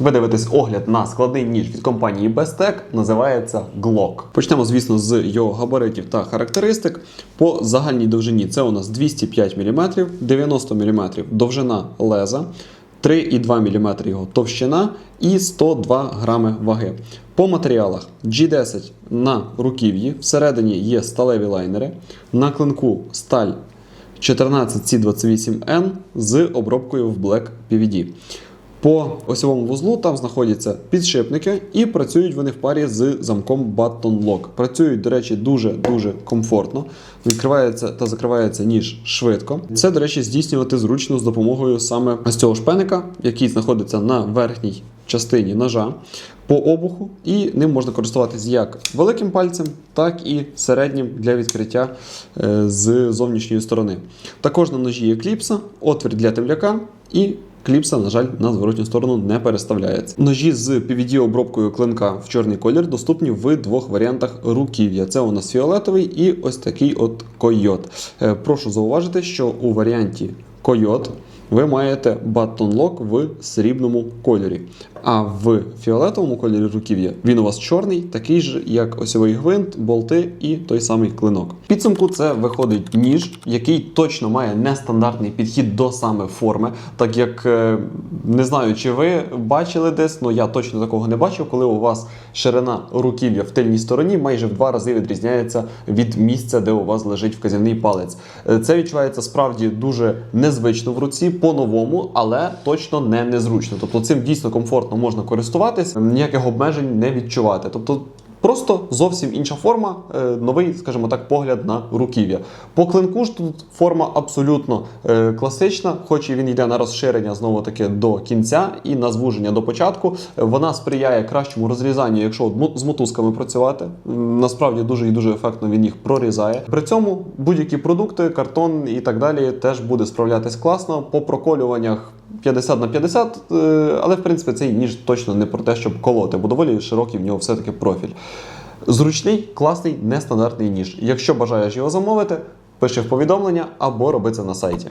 Ви дивитесь огляд на складний ніж від компанії Bestech, називається Glock. Почнемо, звісно, з його габаритів та характеристик. По загальній довжині це у нас 205 мм, 90 мм довжина леза, 3,2 мм його товщина і 102 грами ваги. По матеріалах G10 на руків'ї, всередині є сталеві лайнери, на клинку сталь 14C28N з обробкою в Black PVD. По осьовому вузлу там знаходяться підшипники, і працюють вони в парі з замком Button Lock. Працюють, до речі, дуже-дуже комфортно. Відкривається та закривається ніж швидко. Це, до речі, здійснювати зручно з допомогою саме цього шпеника, який знаходиться на верхній частині ножа по обуху, і ним можна користуватись як великим пальцем, так і середнім для відкриття е, з зовнішньої сторони. Також на ножі є кліпса, отвір для темляка і Кліпса, на жаль, на зворотню сторону не переставляється. Ножі з PVD-обробкою клинка в чорний колір доступні в двох варіантах руків'я. Це у нас фіолетовий і ось такий от койот. Е, Прошу зауважити, що у варіанті койот ви маєте батон-лок в срібному кольорі. А в фіолетовому кольорі руків'я він у вас чорний, такий ж, як осьовий гвинт, болти і той самий клинок. Підсумку це виходить ніж, який точно має нестандартний підхід до саме форми, так як е, не знаю, чи ви бачили десь, але я точно такого не бачив, коли у вас ширина руків'я в тильній стороні майже в два рази відрізняється від місця, де у вас лежить вказівний палець. Е, Це відчувається справді дуже незвично в руці, по-новому, але точно не незручно. Тобто цим дійсно комфортно можна користуватись, ніяких обмежень не відчувати. Тобто Просто зовсім інша форма, е, новий, скажімо так, погляд на руків'я. По клинку ж тут форма абсолютно е, класична, хоч і він йде на розширення знову таки до кінця і на звуження до початку. Вона сприяє кращому розрізанню, якщо з мотузками працювати. Насправді дуже і дуже ефектно він їх прорізає. При цьому будь-які продукти, картон і так далі теж буде справлятись класно. По проколюваннях 50 на 50, е, але в принципі цей ніж точно не про те, щоб колоти, бо доволі широкий в нього все-таки профіль. Зручний, класний, нестандартний ніж. Якщо бажаєш його замовити, пиши в повідомлення або роби це на сайті.